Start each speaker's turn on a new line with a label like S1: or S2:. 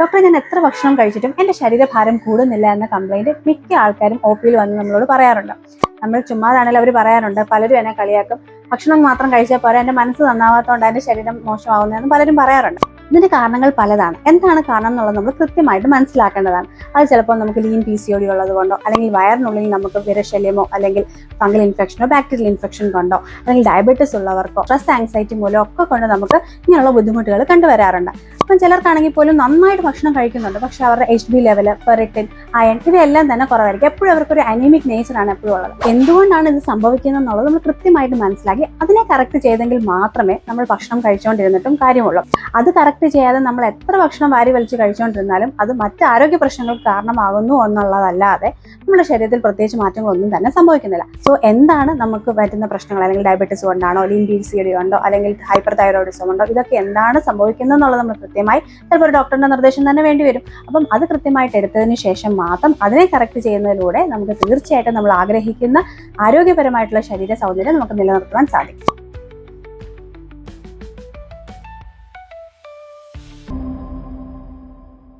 S1: ഡോക്ടറെ ഞാൻ എത്ര ഭക്ഷണം കഴിച്ചിട്ടും എന്റെ ശരീരഭാരം കൂടുന്നില്ല എന്ന കംപ്ലൈന്റ് മിക്ക ആൾക്കാരും ഒ പിയിൽ വന്ന് നമ്മളോട് പറയാറുണ്ട്. നമ്മൾ ചുമ്മാതാണെങ്കിൽ അവർ പറയാറുണ്ട്. പലരും എന്നെ കളിയാക്കും. ഭക്ഷണം മാത്രം കഴിച്ചാൽ പോരാ. എന്റെ മനസ്സ് നന്നാവാത്തതുകൊണ്ട് എന്റെ ശരീരം മോശമാവുന്നതെന്ന് പലരും പറയാറുണ്ട്. ഇതിന്റെ കാരണങ്ങൾ പലതാണ്. എന്താണ് കാരണം എന്നുള്ളത് നമ്മൾ കൃത്യമായിട്ട് മനസ്സിലാക്കേണ്ടതാണ്. അത് ചിലപ്പോൾ നമുക്ക് ലീൻ പി സി ഒടി ഉള്ളത് കൊണ്ടോ അല്ലെങ്കിൽ വയറിനുള്ളിൽ നമുക്ക് വിരശല്യമോ അല്ലെങ്കിൽ ഫംഗൽ ഇൻഫെക്ഷനോ ബാക്ടീരിയൽ ഇൻഫെക്ഷൻ കൊണ്ടോ അല്ലെങ്കിൽ ഡയബറ്റീസ് ഉള്ളവർക്കോ സ്ട്രെസ് ആങ്സൈറ്റി മൂലം ഒക്കെ കൊണ്ട് നമുക്ക് ഇങ്ങനെയുള്ള ബുദ്ധിമുട്ടുകൾ കണ്ടുവരാറുണ്ട്. അപ്പം ചിലർക്കാണെങ്കിൽ പോലും നന്നായിട്ട് ഭക്ഷണം കഴിക്കുന്നുണ്ട്. പക്ഷെ അവരുടെ H B level ferritin iron ഇവയെല്ലാം തന്നെ കുറവായിരിക്കും. എപ്പോഴും അവർക്കൊരു അനീമിക് നേച്ചറാണ് എപ്പോഴും ഉള്ളത്. എന്തുകൊണ്ടാണ് ഇത് സംഭവിക്കുന്നത് എന്നുള്ളത് നമ്മൾ കൃത്യമായിട്ട് മനസ്സിലാക്കി അതിനെ കറക്റ്റ് ചെയ്തെങ്കിൽ മാത്രമേ നമ്മൾ ഭക്ഷണം കഴിച്ചുകൊണ്ടിരുന്നിട്ടും കാര്യമുള്ളൂ. അത് കറക്റ്റ് ചെയ്യാതെ നമ്മൾ എത്ര ഭക്ഷണം വാരി വലിച്ച് കഴിച്ചുകൊണ്ടിരുന്നാലും അത് മറ്റ് ആരോഗ്യ പ്രശ്നങ്ങൾക്ക് കാരണമാകുന്നു എന്നുള്ളതല്ലാതെ നമ്മുടെ ശരീരത്തിൽ പ്രത്യേകിച്ച് മാറ്റങ്ങളൊന്നും തന്നെ സംഭവിക്കുന്നില്ല. സോ എന്താണ് നമുക്ക് പറ്റുന്ന പ്രശ്നങ്ങൾ? അല്ലെങ്കിൽ ഡയബറ്റീസ് കൊണ്ടാണോ? അല്ലെങ്കിൽ ബി സി ഡി കൊണ്ടോ? അല്ലെങ്കിൽ ഹൈപ്പർ തൈറോയിഡിസം കൊണ്ടോ? ഇതൊക്കെ എന്താണ് സംഭവിക്കുന്നത് എന്നുള്ളത് നമ്മൾ കൃത്യമായി ചിലപ്പോൾ ഒരു ഡോക്ടറിന്റെ നിർദ്ദേശം തന്നെ വേണ്ടി വരും. അപ്പം അത് കൃത്യമായിട്ട് എടുത്തതിന് ശേഷം മാത്രം അതിനെ കറക്റ്റ് ചെയ്യുന്നതിലൂടെ നമുക്ക് തീർച്ചയായിട്ടും നമ്മൾ ആഗ്രഹിക്കുന്ന ആരോഗ്യപരമായിട്ടുള്ള ശരീര സൗന്ദര്യം നമുക്ക് നിലനിർത്തുവാൻ സാധിക്കും.